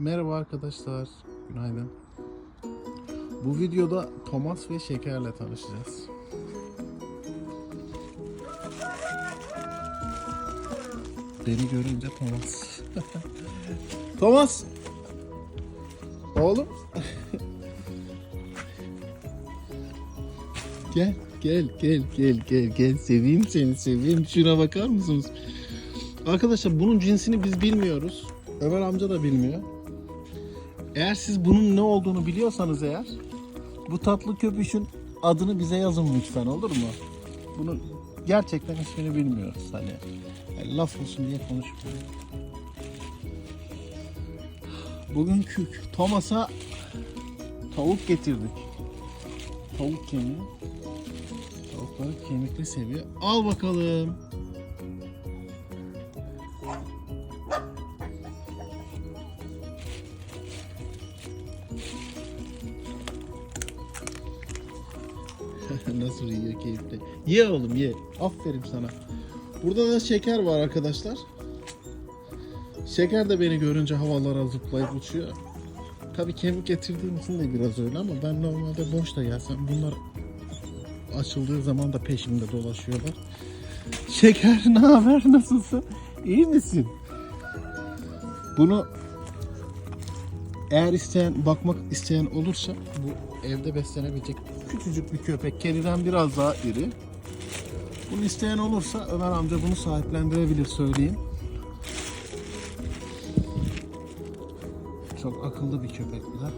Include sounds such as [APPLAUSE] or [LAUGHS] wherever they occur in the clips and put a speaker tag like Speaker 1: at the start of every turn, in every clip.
Speaker 1: Merhaba arkadaşlar. Günaydın. Bu videoda Thomas ve Şeker'le tanışacağız. Beni görünce Thomas. [LAUGHS] Thomas! Oğlum. [LAUGHS] gel, gel, gel, gel, gel, gel. Seveyim seni, seveyim. Şuna bakar mısınız? Arkadaşlar bunun cinsini biz bilmiyoruz. Ömer amca da bilmiyor. Eğer siz bunun ne olduğunu biliyorsanız eğer bu tatlı köpüşün adını bize yazın lütfen olur mu? Bunun gerçekten ismini bilmiyoruz hani. Yani laf olsun diye konuşmuyorum. Bugünkü Thomas'a tavuk getirdik. Tavuk kemiği. Tavukları kemikli seviyor. Al bakalım. [LAUGHS] Nasıl yiyor keyifli. Ye oğlum ye. Aferin sana. Burada da şeker var arkadaşlar. Şeker de beni görünce havalara zıplayıp uçuyor. Tabii kemik getirdiğim için de biraz öyle ama ben normalde boş da gelsem bunlar açıldığı zaman da peşimde dolaşıyorlar. Şeker [LAUGHS] ne haber nasılsın? İyi misin? Bunu eğer isteyen bakmak isteyen olursa bu evde beslenebilecek küçücük bir köpek. Kediden biraz daha iri. Bunu isteyen olursa Ömer amca bunu sahiplendirebilir söyleyeyim. Çok akıllı bir köpek bu da.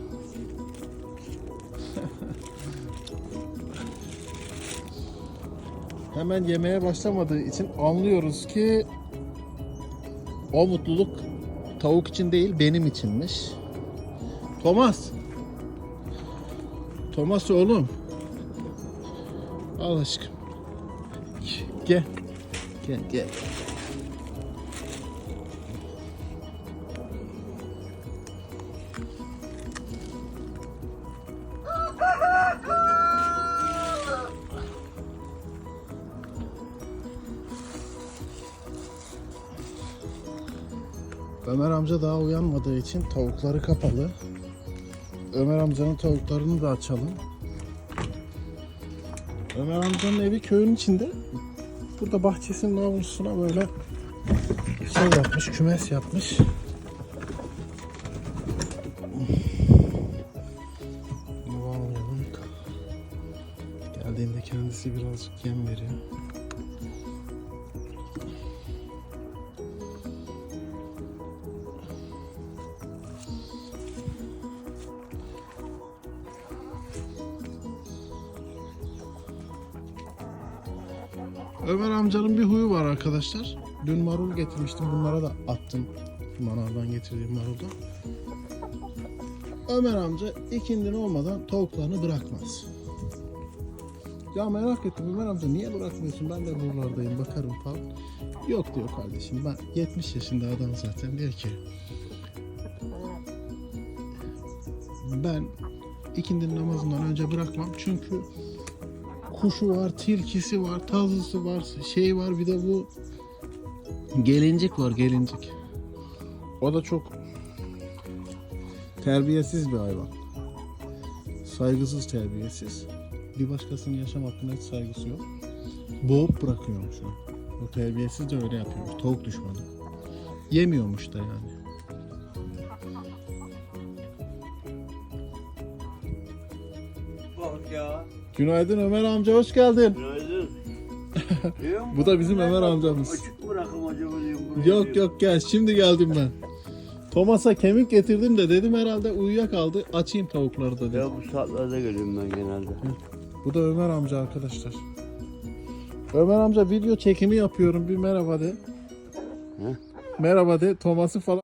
Speaker 1: [LAUGHS] Hemen yemeye başlamadığı için anlıyoruz ki o mutluluk tavuk için değil benim içinmiş. Thomas. Thomas oğlum. Al aşkım. Gel. Gel gel. Ömer amca daha uyanmadığı için tavukları kapalı. Ömer amcanın tavuklarını da açalım. Ömer amcanın evi köyün içinde. Burada bahçesinin avlusuna böyle şey yapmış, kümes yapmış. Almayalım. Geldiğinde kendisi birazcık yem veriyor. Ömer amcanın bir huyu var arkadaşlar. Dün marul getirmiştim. Bunlara da attım. Manavdan getirdiğim marulda. Ömer amca ikindin olmadan tavuklarını bırakmaz. Ya merak ettim Ömer amca niye bırakmıyorsun? Ben de buralardayım bakarım falan. Yok diyor kardeşim ben 70 yaşında adam zaten diyor ki ben ikindin namazından önce bırakmam çünkü kuşu var, tilkisi var, tazısı var, şey var bir de bu gelincik var gelincik. O da çok terbiyesiz bir hayvan. Saygısız terbiyesiz. Bir başkasının yaşam hakkında hiç saygısı yok. Boğup bırakıyormuş o. O terbiyesiz de öyle yapıyormuş. Tavuk düşmanı. Yemiyormuş da yani.
Speaker 2: Bak ya.
Speaker 1: Günaydın Ömer amca hoş geldin.
Speaker 2: Günaydın. [LAUGHS]
Speaker 1: Bu da bizim Ömer amcamız.
Speaker 2: Açık bırakım acaba diyorum. burayı
Speaker 1: Yok
Speaker 2: diyorum.
Speaker 1: yok gel şimdi geldim ben. Thomas'a kemik getirdim de dedim herhalde uyuyakaldı. Açayım tavukları da dedim.
Speaker 2: Ya bu saatlerde geliyorum ben genelde.
Speaker 1: Bu da Ömer amca arkadaşlar. Ömer amca video çekimi yapıyorum bir merhaba de. Merhaba de Thomas'ı falan